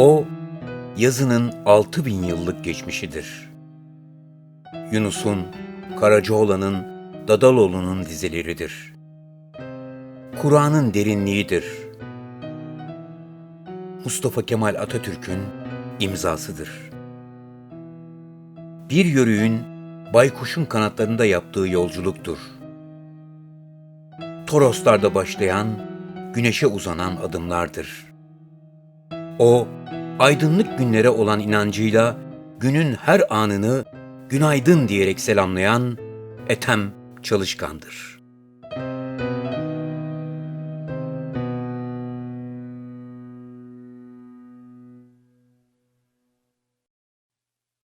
O, yazının altı bin yıllık geçmişidir. Yunus'un, Karacaoğlan'ın, Dadaloğlu'nun dizeleridir. Kur'an'ın derinliğidir. Mustafa Kemal Atatürk'ün imzasıdır. Bir yörüğün baykuşun kanatlarında yaptığı yolculuktur. Toroslarda başlayan, güneşe uzanan adımlardır. O, aydınlık günlere olan inancıyla günün her anını günaydın diyerek selamlayan Ethem Çalışkan'dır.